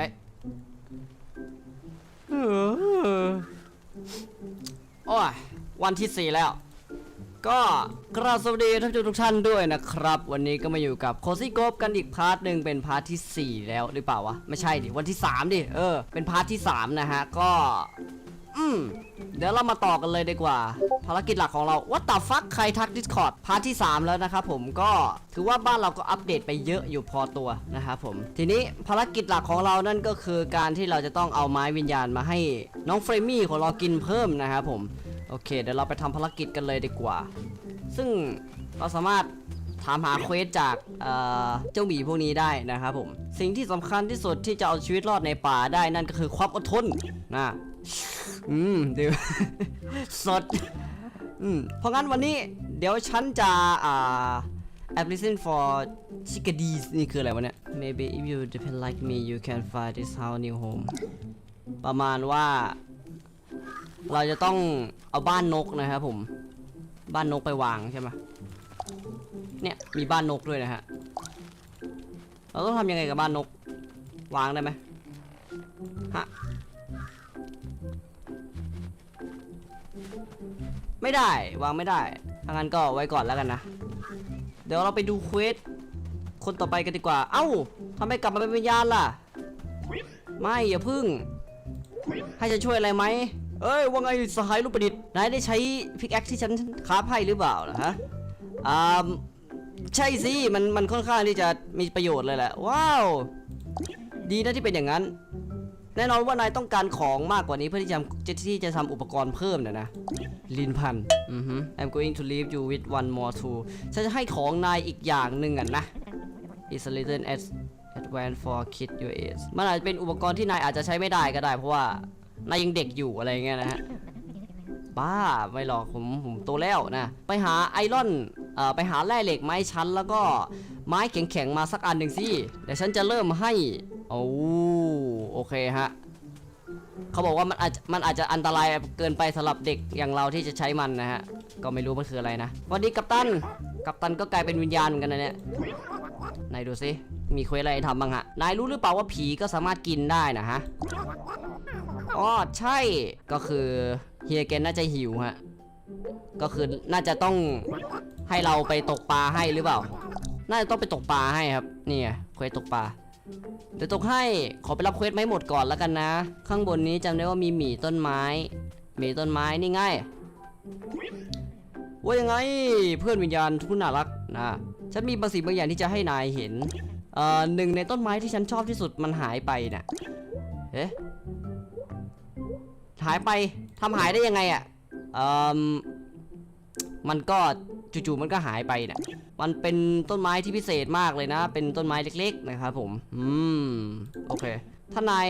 ฮ้ยโอ้ยวันที่สี่แล้ว ก็กราบสวัสดีท่านผู้ชมทุกท่านด้วยนะครับ วันนี้ก็มาอยู่กับโคซี่กบกันอีกพาร์ทหนึ่งเป็นพาร์ทที่ 4 แล้วหรือเปล่าวะ ไม่ใช่ดิ วันที่ 3 ดิ เออ เป็นพาร์ทที่ 3 นะฮะ ก็ อืมเดี๋ยวเรามาต่อกันเลยดีกว่า ภารกิจหลักของเรา What the fuck ใครทัก Discord พาร์ทที่ 3 แล้วนะครับผมก็ถือว่าบ้านเราก็อัปเดตไปเยอะอยู่พอตัวนะครับผม ทีนี้ภารกิจหลักของเรานั่นก็คือการที่เราจะต้องเอาไม้วิญญาณมาให้น้องเฟรมี่ของเรากินเพิ่มนะครับผมโอเค เดี๋ยวเราไปทำภารกิจกันเลยดีกว่า ซึ่งเราสามารถถามหาเควสจากเอ่อเจ้าหมีพวกนี้ได้นะครับผม สิ่งที่สำคัญที่สุดที่จะเอาชีวิตรอดในป่าได้นั่นก็คือความอดทนนะ อืมเดี๋ยวสดอืมเพราะงั้นวันนี้เดี๋ยวฉันจะอ่า a p p l i c a t i o n for chickadees นี่คืออะไรวะเนี่ย maybe if you depend like me you can find this house new home ประมาณว่า เราจะต้องเอาบ้านนกนะครับผม บ้านนกไปวางใช่ไหมเนี่ยมีบ้านนกด้วยนะฮะ เราต้องทำยังไงกับบ้านนก วางได้ไหมฮะ ไม่ได้วางไม่ได้ถ้างั้นก็ไว้ก่อนแล้วกันนะ เดี๋ยวเราไปดูเควสคนต่อไปกันดีกว่า เอ้าทำไมกลับมาเป็นวิญญาณล่ะ ไม่อย่าพึ่ง ให้ฉันช่วยอะไรไหม เอ้ยว่าไงสหายลูกประดิษฐ์นายได้ใช้พิกแอคที่ฉันคราฟให้หรือเปล่าล่ะฮะอ่าใช่สิมันมันค่อนข้างที่จะมีประโยชน์เลยแหละ ว้าว ดีนะที่เป็นอย่างนั้น แน่นอนว่านายต้องการของมากกว่านี้เพื่อที่จะจะที่จะทำอุปกรณ์เพิ่มนะนะลินพันอือฮึ I'm going to leave you with one more tool ฉันจะให้ของนายอีกอย่างหนึ่งอะนะ is a little as advanced for kid your age มันอาจจะเป็นอุปกรณ์ที่นายอาจจะใช้ไม่ได้ก็ได้ เพราะว่านายยังเด็กอยู่อะไรเงี้ยนะฮะ บ้าไม่หรอกผมผมโตแล้วนะ ไปหาไอรอนเอ่อไปหาแร่เหล็กไม้ชั้นแล้วก็ไม้แข็งๆมาสักอันหนึ่งสิเดี๋ยวฉันจะเริ่มให้โอ้โอเคฮะเขาบอกว่ามันอาจมันอาจจะอันตรายเกินไปสำหรับเด็กอย่างเราที่จะใช้มันนะฮะ ก็ไม่รู้มันคืออะไรนะสวันนี้กัปตัน กัปตันก็กลายเป็นวิญญาณเหมือนกันนะเนี่ยนายดูสิมีเควสอะไรทำบ้างฮะ นายรู้หรือเปล่าว่าผีก็สามารถกินได้นะฮะอ๋อใช่ก็คือ เฮียแกน่าจะหิวฮะ ก็คือน่าจะต้องให้เราไปตกปลาให้หรือเปล่า น่าจะต้องไปตกปลาให้ครับ นี่ไงเควสตกปลา เดี๋ยวตกให้ ขอไปรับเควสไม่หมดก่อนแล้วกันนะ ข้างบนนี้จำได้ว่ามีหมีต้นไม้ หมีต้นไม้นี่ไงว่ายังไงเพื่อนวิญญาณทุนน่ารักนะฉันมีบางสิ่งบางอย่างที่จะให้นายเห็นเอ่อหนึ่งในต้นไม้ที่ฉันชอบที่สุดมันหายไปน่ะเอ๊ะหายไป ทำหายได้ยังไงอะ่ะเอ่อมันก็จู่ๆมันก็หายไปนะ่ะมันเป็นต้นไม้ที่พิเศษมากเลยนะ เป็นต้นไม้เล็ก ๆ นะครับผม อืม โอเค ถ้านาย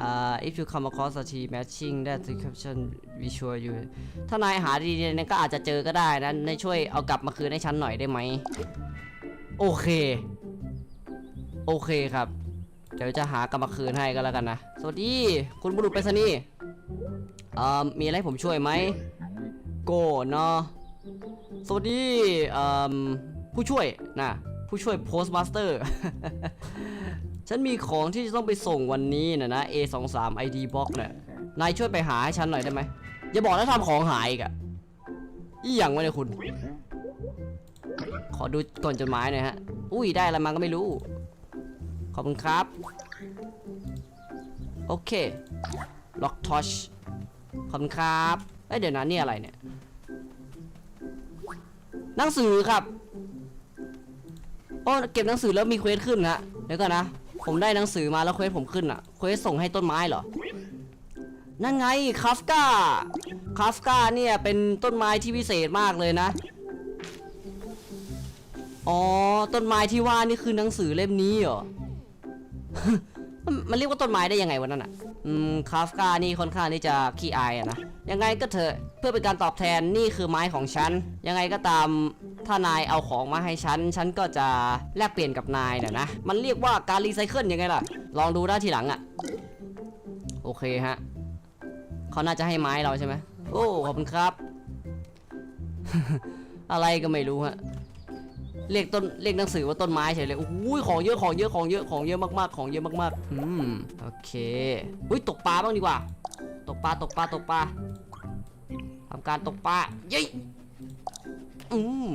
อ่า if you come across a tree matching that description be sure you ถ้านายหาดีๆเนี่ยก็อาจจะเจอก็ได้นะนายช่วยเอากลับมาคืนให้ฉันหน่อยได้ไหม โอเค โอเคครับ เดี๋ยวจะหากลับมาคืนให้ก็แล้วกันนะ สวัสดี คุณบุรุษไปรษณีย์ เอ่อมีอะไรให้ผมช่วยไหมโกเนาะสวัสดีเอ่อผู้ช่วยนะผู้ช่วยโพสต์มาสเตอร์ฉันมีของที่จะต้องไปส่งวันนี้นะนะ A23 ID box เนี่ยนายช่วยไปหาให้ฉันหน่อยได้ไหมอย่าบอกนะทำของหายอีกอะอีหยังวะเนี่ยคุณ ขอดูก่อนจดหมายหน่อยฮะ อุ้ยได้อะไรมาก็ไม่รู้ ขอบคุณครับ โอเค ล็อกทอช ขอบคุณครับเอ้ยเดี๋ยวนะนี่อะไรเนี่ย หนังสือครับ โอ้เก็บหนังสือแล้วมีเควสขึ้นฮะเดี๋ยวก่อนนะ ผมได้หนังสือมาแล้วเควสผมขึ้นอะเควสส่งให้ต้นไม้เหรอ นั่นไงคาฟกาคาฟกาเนี่ยเป็นต้นไม้ที่พิเศษมากเลยนะ อ๋อต้นไม้ที่ว่านี่คือหนังสือเล่มนี้เหรอ มันเรียกว่าต้นไม้ได้ยังไงวะนั่นอะ คาฟกานี่ค่อนข้างที่จะขี้อายนะ ยังไงก็เถอะเพื่อเป็นการตอบแทนนี่คือไม้ของฉัน ยังไงก็ตามถ้านายเอาของมาให้ฉัน ฉันก็จะแลกเปลี่ยนกับนายนะนะ มันเรียกว่าการรีไซเคิลยังไงล่ะ ลองดูได้ทีหลังอะ โอเคฮะเขาน่าจะให้ไม้เราใช่ไหมโอ้ขอบคุณครับ อะไรก็ไม่รู้ฮะ เรียกต้นเรียกหนังสือว่าต้นไม้เฉยเลยโอ้ยของเยอะของเยอะของเยอะของเยอะมากๆ ของเยอะมากๆอืมโอเคอุ้ยตกปลาบ้างดีกว่า ตกปลาตกปลาตกปลาทำการตกปลาเย้อืม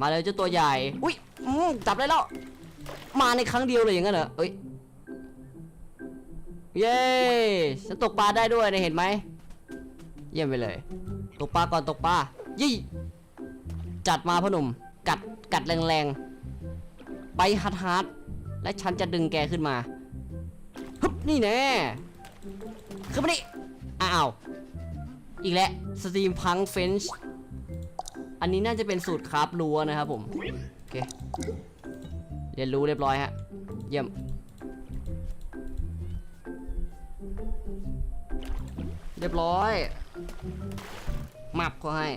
มาเลยเจ้าตัวใหญ่อุ้ยอืมจับได้แล้วมาในครั้งเดียวเลยอย่างนั้นเหรอเอ้ยเย้ฉันตกปลาได้ด้วยนะเห็นไหมเยี่ยมไปเลย ตกปลาก่อนตกปลายี่จัดมาพ่อหนุ่ม กัดกัดแรงๆ ไปฮัดฮัดและฉันจะดึงแกขึ้นมาฮึบนี่แน่ขึ้นมานี่อ้าว อีกแล้วสตรีมพังเฟนช์อันนี้น่าจะเป็นสูตรคราฟรัวนะครับผม โอเค เรียนรู้เรียบร้อยฮะ เยี่ยมเรียบร้อย มับก็ให้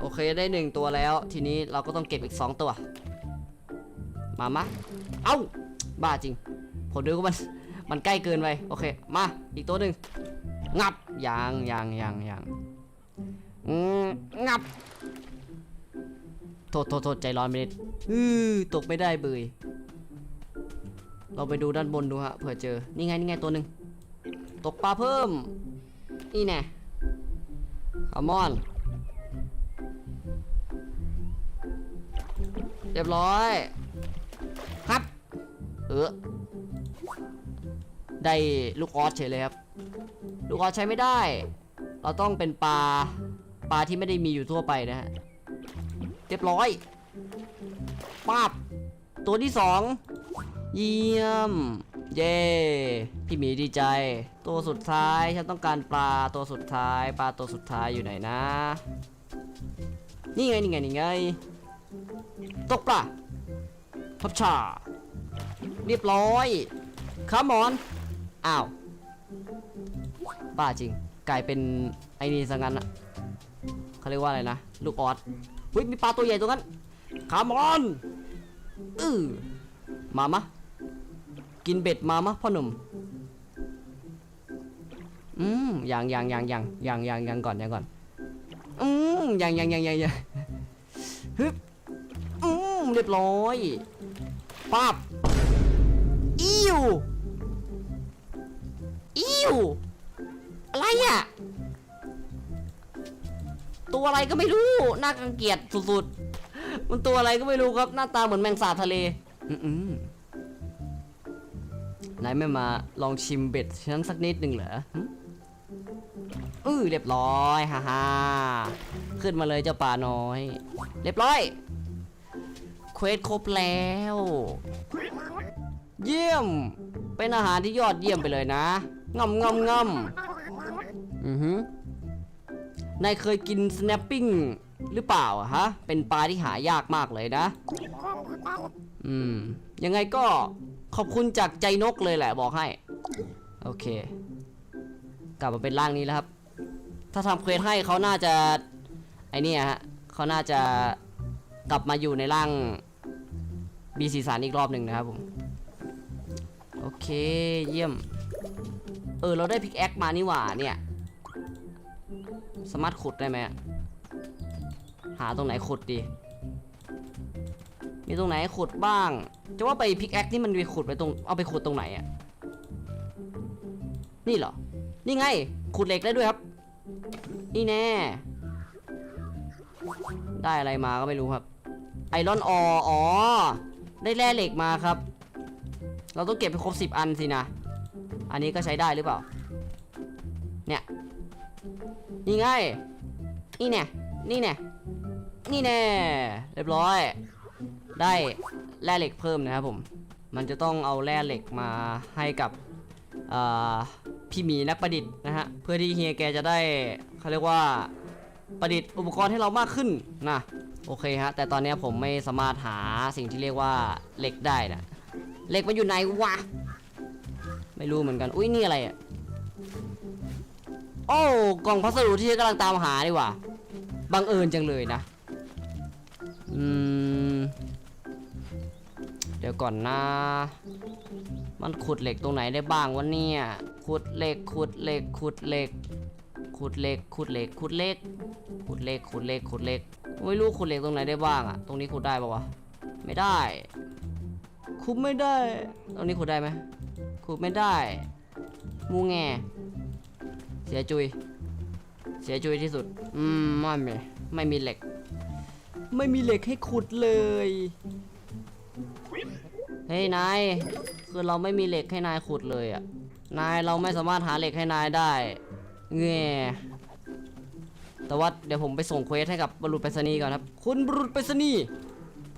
โอเคได้หนึ่งตัวแล้ว ทีนี้เราก็ต้องเก็บอีกสองตัว มามะเอ้า บ้าจริง ผมดูว่ามันมันใกล้เกินไป โอเค มา อีกตัวหนึ่งงับยางยางยางยางงับ โทษโทษโทษใจร้อนไปนิดอือตกไม่ได้เบยเราไปดูด้านบนดูฮะเผื่อเจอ นี่ไงนี่ไงตัวหนึ่งตกปลาเพิ่ม นี่แน่ขมอน เรียบร้อยครับเออได้ลูกออสเฉยเลยครับ ลูกออสใช้ไม่ได้ เราต้องเป็นปลาปลาที่ไม่ได้มีอยู่ทั่วไปนะฮะเรียบร้อยป้าบตัวที่สองเยี่ยม เย้พี่หมีดีใจ ตัวสุดท้ายฉันต้องการปลาตัวสุดท้าย ปลาตัวสุดท้ายอยู่ไหนนะ นี่ไงนี่ไงนี่ไง ตกปลาพับชา เรียบร้อยขามอน อ้าวบ้าจริง กลายเป็นไอ้นี่ซะงั้นอะเขาเรียกว่าอะไรนะ ลูกออสเฮ้ยมีปลาตัวใหญ่ตัวนั้นขามอนอือมามะ กินเบ็ดมามะพ่อหนุ่ม อืมอยังอยังอยังอยังอยังอยังยังก่อนอยังก่อน อืมอยังอยังอยังอยังยังฮึบ เรียบร้อยป้าบอิวอิวอะไรอะ ตัวอะไรก็ไม่รู้น่ากังเกียจสุดๆ มันตัวอะไรก็ไม่รู้ครับ หน้าตาเหมือนแมงสาบทะเลอืมๆนายไม่มาลองชิมเบ็ดฉันสักนิดหนึ่งเหรอหึอื้อเรียบร้อยฮ่าฮ่าขึ้นมาเลยเจ้าป่าน้อย เรียบร้อยเควสครบแล้ว เยี่ยม เป็นอาหารที่ยอดเยี่ยมไปเลยนะงำงำงำอือฮึนายเคยกินสแนปปิ้งหรือเปล่าอะฮะ เป็นปลาที่หายากมากเลยนะ อืม ยังไงก็ขอบคุณจากใจนกเลยแหละบอกให้ โอเค กลับมาเป็นร่างนี้แล้วครับ ถ้าทำเควสให้เขาน่าจะ ไอเนี่ยฮะเขาน่าจะกลับมาอยู่ในร่าง มีสีสันอีกรอบหนึ่งนะครับผม โอเคเยี่ยม เออ เราได้พิกแอคมานี่หว่าเนี่ย สามารถขุดได้ไหมหาตรงไหนขุดดี มีตรงไหนขุดบ้าง จะว่าไปพิกแอคนี่มันไปขุดไปตรง เอาไปขุดตรงไหนอะนี่เหรอ นี่ไง ขุดเหล็กได้ด้วยครับ นี่แน่ ได้อะไรมาก็ไม่รู้ครับ ไอรอนอออ๋อ ได้แร่เหล็กมาครับ เราต้องเก็บไปครบสิบอันสินะ อันนี้ก็ใช้ได้หรือเปล่า เนี่ยนี่ไงนี่แน่นี่แน่นี่แน่เรียบร้อย ได้แร่เหล็กเพิ่มนะครับผม มันจะต้องเอาแร่เหล็กมาให้กับพี่หมีนักประดิษฐ์นะฮะ เพื่อที่เฮียแกจะได้เขาเรียกว่าประดิษฐ์อุปกรณ์ให้เรามากขึ้นนะ โอเคฮะ แต่ตอนนี้ผมไม่สามารถหาสิ่งที่เรียกว่าเหล็กได้นะเหล็กมันอยู่ไหนวะ ไม่รู้เหมือนกัน อุ้ยนี่อะไรอะ โอ้กล่องพัสดุที่ฉันกำลังตามหาดีกว่า บังเอิญจังเลยนะ อืม เดี๋ยวก่อนนะ มันขุดเหล็กตรงไหนได้บ้างวะเนี่ย ขุดเหล็ก ขุดเหล็ก ขุดเหล็ก ขุดเหล็ก ขุดเหล็ก ขุดเหล็ก ขุดเหล็ก ขุดเหล็ก ขุดเหล็ก ไม่รู้ขุดเหล็กตรงไหนได้บ้างอะตรงนี้ขุดได้ปะวะไม่ได้ขุดไม่ได้ ตรงนี้ขุดได้ไหมขุดไม่ได้ มูแงเสียจุย เสียจุยที่สุด อืมไม่มีไม่มีเหล็ก ไม่มีเหล็กให้ขุดเลยเฮ้ยนายคือเราไม่มีเหล็กให้นายขุดเลยอะนายเราไม่สามารถหาเหล็กให้นายได้เง่ แต่ว่าเดี๋ยวผมไปส่งเควสให้กับบรุษไปรษณีย์ก่อนครับ คุณบรุษไปรษณีย์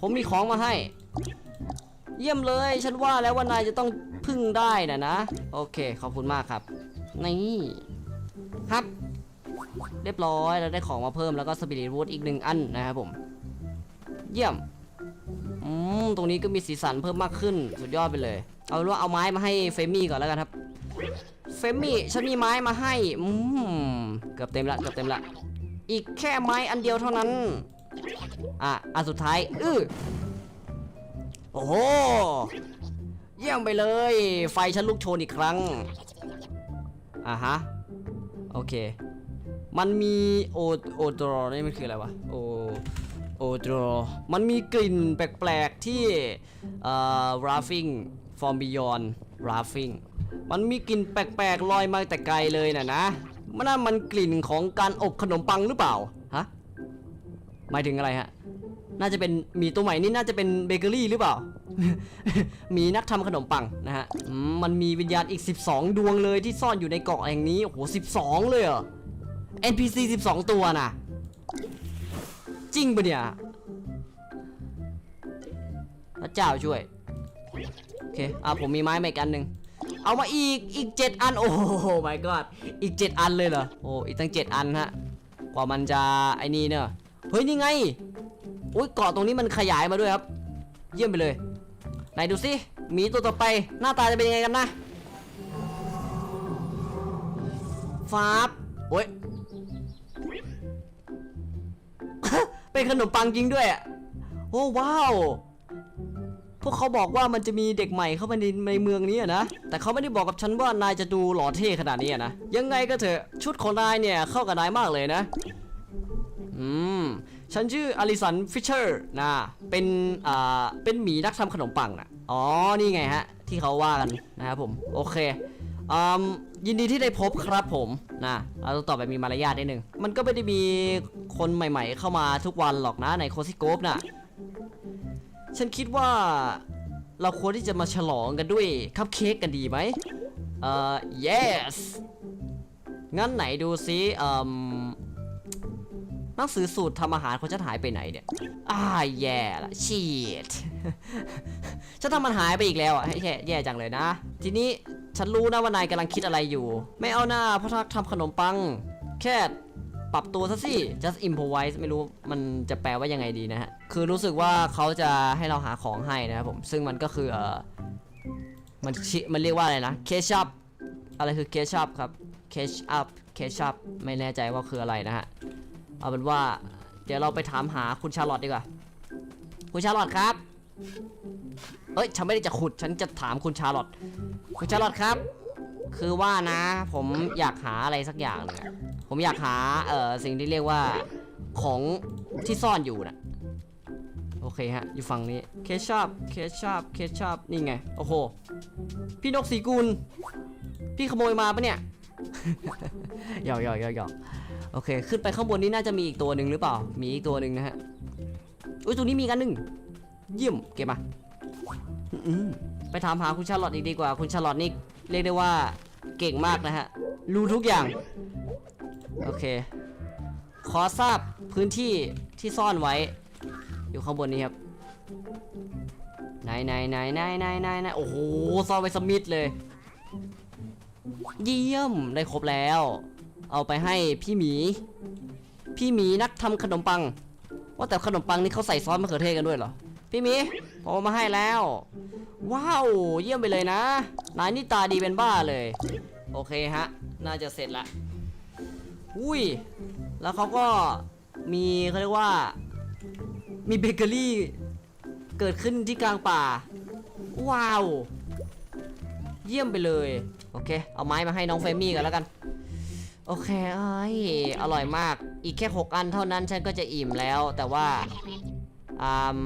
ผมมีของมาให้ เยี่ยมเลย ฉันว่าแล้วว่านายจะต้องพึ่งได้นะนะ โอเค ขอบคุณมากครับ นี่ครับ เรียบร้อยเราได้ของมาเพิ่มแล้วก็สปิริตวูดอีกหนึ่งอันนะครับผม เยี่ยมอืมตรงนี้ก็มีสีสันเพิ่มมากขึ้น สุดยอดไปเลย เอาว่าเอาไม้มาให้เฟมี่ก่อนแล้วกันครับ เฟมี่ฉันมีไม้มาให้ อืม เกือบเต็มละ เกือบเต็มละ อีกแค่ไม้อันเดียวเท่านั้น อะ อันสุดท้าย อื้อ โอ้โห เยี่ยมไปเลย ไฟฉันลุกโชนอีกครั้ง อะฮะ โอเค มันมีโอโอดรอนี่มันคืออะไรวะ โอโอดรอมันมีกลิ่นแปลกๆที่เอ่อ laughing from beyond laughing มันมีกลิ่นแปลกๆลอยมาแต่ไกลเลยน่ะนะ มันนั่นมันกลิ่นของการอบขนมปังหรือเปล่าฮะหมายถึงอะไรฮะน่าจะเป็นมีตัวใหม่นี่น่าจะเป็นเบเกอรี่หรือเปล่า มีนักทำขนมปังนะฮะมมันมีวิญญาณอีก 12 ดวงเลยที่ซ่อนอยู่ในเกาะแห่งนี้โอ้โห12 เลยเหรอ NPC 12 ตัวนะจริงปะเนี่ยพระเจ้าช่วย โอเค อะผมมีไม้มาอีกอันหนึ่ง เอามาอีกอีก 7 อัน โอ้โห my god อีก 7 อันเลยเหรอโอ้อีกตั้ง 7 อันฮะกว่ามันจะไอ้นี่เนอะเฮ้ยนี่ไงอุ้ยเกาะตรงนี้มันขยายมาด้วยครับ เยี่ยมไปเลย ไหนดูสิหมีตัวต่อไป หน้าตาจะเป็นยังไงกันนะฟาบโอ้ยเป็นขนมปังจริงด้วยอะโอ้ว้าว พวกเขาบอกว่ามันจะมีเด็กใหม่เข้ามาในในเมืองนี้อะนะ แต่เขาไม่ได้บอกกับฉันว่านายจะดูหล่อเท่ขนาดนี้อะนะ ยังไงก็เถอะชุดของนายเนี่ยเข้ากับนายมากเลยนะ อืม ฉันชื่ออลิสันฟิชเชอร์นะ เป็นอ่าเป็นหมีนักทำขนมปังนะอ๋อ นี่ไงฮะ ที่เขาว่ากันนะครับผม โอเคอืมยินดีที่ได้พบครับผมนะเราต้องตอบแบบมีมารยาทนิดนึง มันก็ไม่ได้มีคนใหม่ ๆ เข้ามาทุกวันหรอกนะในโคซิโกฟน่ะ ฉันคิดว่าเราควรที่จะมาฉลองกันด้วยคัพเค้กกันดีไหมเอ่อ yes งั้นไหนดูซิเอ่มหนังสือสูตรทำอาหารของฉันหายไปไหนเนี่ยอ่าแย่ละชีตฉันทำมันหายไปอีกแล้วอะแย่แย่จังเลยนะ ทีนี้ฉันรู้นะว่านายกำลังคิดอะไรอยู่ ไม่เอาหน้าเพราะทักทำขนมปัง แค่ ปรับตัวซะสิ just improvise ไม่รู้มันจะแปลว่ายังไงดีนะฮะ คือรู้สึกว่าเขาจะให้เราหาของให้นะครับผม ซึ่งมันก็คือเออมันชิมันเรียกว่าอะไรนะเคชัพอะไรคือเคชัพครับเคชัพเคชัพไม่แน่ใจว่าคืออะไรนะฮะ เอาเป็นว่า เดี๋ยวเราไปถามหาคุณชาร์ลอตดีกว่า คุณชาร์ลอตครับ เอ้ย ฉันไม่ได้จะขุด ฉันจะถามคุณชาร์ลอตคุณชาร์ลอตครับ คือว่านะ ผมอยากหาอะไรสักอย่างหนึงอะ ผมอยากหาเอ่อสิ่งที่เรียกว่าของที่ซ่อนอยู่นะโอเคฮะ อยู่ฝั่งนี้ เคชับเคชับเคชับนี่ไง โอ้โห พี่นกสีกุล พี่ขโมยมาปะเนี่ยหยอกหยอกหยอกหยอกโอเค ขึ้นไปข้างบนนี้น่าจะมีอีกตัวหนึ่งหรือเปล่า มีอีกตัวหนึ่งนะฮะ อุ้ยตัวนี้มีกันหนึ่งเยี่ยม เก็บมาไปถามหาคุณชาลอตอีกดีกว่า คุณชาลอตนี่เรียกได้ว่าเก่งมากนะฮะ รู้ทุกอย่าง โอเค ขอทราบพื้นที่ที่ซ่อนไว้ อยู่ข้างบนนี้ครับไหนไหนไหนไหนไหนไหนไหนโอ้โหซ่อนไว้สมิธเลย เยี่ยมได้ครบแล้ว เอาไปให้พี่หมี พี่หมีนักทำขนมปัง ว่าแต่ขนมปังนี่เขาใส่ซอสมะเขือเทศกันด้วยเหรอพี่หมีผมเอามาให้แล้ว ว้าว เยี่ยมไปเลยนะนายนี่ตาดีเป็นบ้าเลย โอเคฮะ น่าจะเสร็จละ อุ้ย แล้วเขาก็มีเขาเรียกว่า มีเบเกอรี่ เกิดขึ้นที่กลางป่า ว้าว เยี่ยมไปเลย โอเค เอาไม้มาให้น้องเฟมี่กันแล้วกัน โอเคเอ้ยอร่อยมาก อีกแค่ 6 อันเท่านั้นฉันก็จะอิ่มแล้ว แต่ว่าอ่า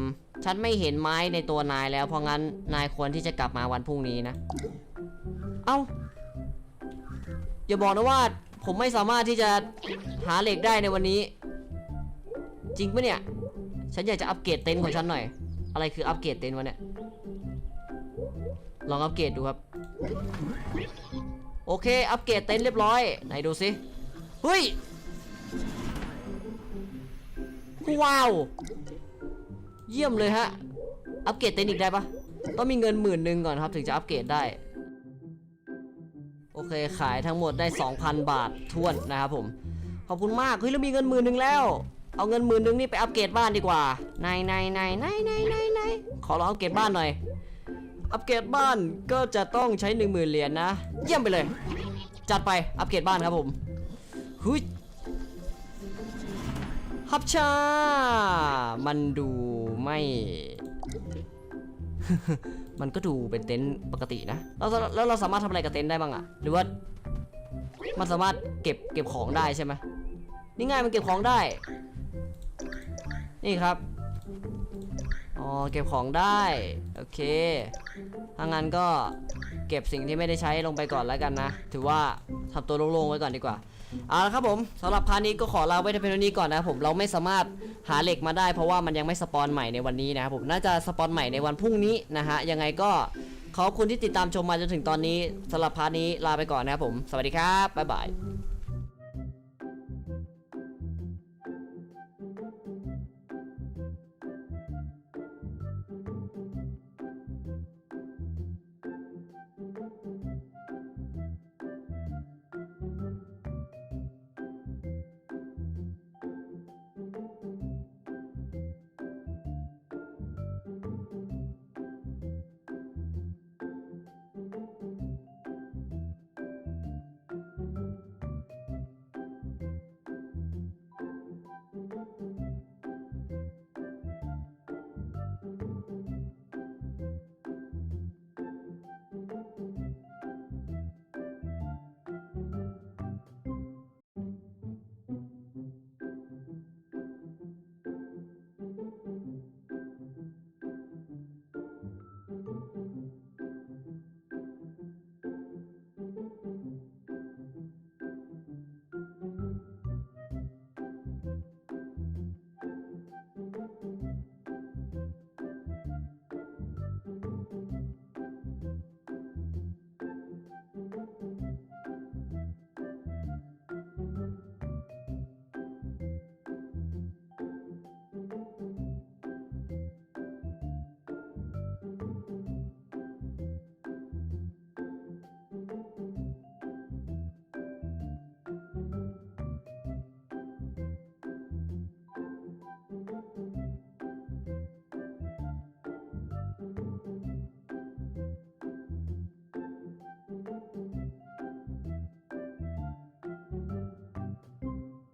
ฉันไม่เห็นไม้ในตัวนายแล้ว เพราะงั้นนายควรที่จะกลับมาวันพรุ่งนี้นะ เอ้า อย่าบอกนะว่า ผมไม่สามารถที่จะหาเหล็กได้ในวันนี้ จริงปะเนี่ย ฉันอยากจะอัปเกรดเต็นท์ของฉันหน่อย อะไรคืออัปเกรดเต็นท์วะเนี่ย ลองอัปเกรดดูครับ โอเค อัปเกรดเต็นท์เรียบร้อย ไหนดูสิเฮ้ยว้าว เยี่ยมเลยฮะ อัปเกรดเต็นท์อีกได้ปะต้องมีเงินหมื่นหนึ่งก่อนครับ ถึงจะอัปเกรดได้ เคขายทั้งหมดได้ 2,000 บาทท้วนนะครับผม ขอบคุณมาก เฮ้ยเรามีเงินหมื่นหนึ่งแล้ว เอาเงินหมื่นหนึ่งนี่ไปอัปเกรดบ้านดีกว่า นายนายนายนายนายนายนายขอลองอัปเกรดบ้านหน่อย อัปเกรดบ้านก็จะต้องใช้1 0,000เหรียญนะ เยี่ยมไปเลย จัดไป อัปเกรดบ้านครับผมหุยฮับชา มันดูไม่ มันก็ดูเป็นเต็นท์ปกตินะแล้วแล้วเราสามารถทำอะไรกับเต็นท์ได้บ้างอะหรือว่า มันสามารถเก็บเก็บของได้ใช่ไหมนี่ไง่ายมันเก็บของได้ นี่ครับอ๋อเก็บของได้โอเคถ้างั้นก็เก็บสิ่งที่ไม่ได้ใช้ลงไปก่อนแล้วกันนะ ถือว่าทำตัวโล่งๆไว้ก่อนดีกว่าเอาละครับผมสำหรับพาร์ทนี้ก็ขอลาไว้แต่เพียงเท่านี้ก่อนนะครับผมเราไม่สามารถ หาเหล็กมาได้เพราะว่ามันยังไม่สปอนใหม่ในวันนี้นะครับผมน่าจะสปอนใหม่ในวันพรุ่งนี้นะฮะยังไงก็ขอบคุณที่ติดตามชมมาจนถึงตอนนี้สำหรับพาร์ทนี้ลาไปก่อนนะครับผม สวัสดีครับบ๊ายบาย